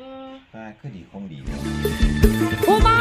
บ่ก็าคือดีคงดี ผู้บ่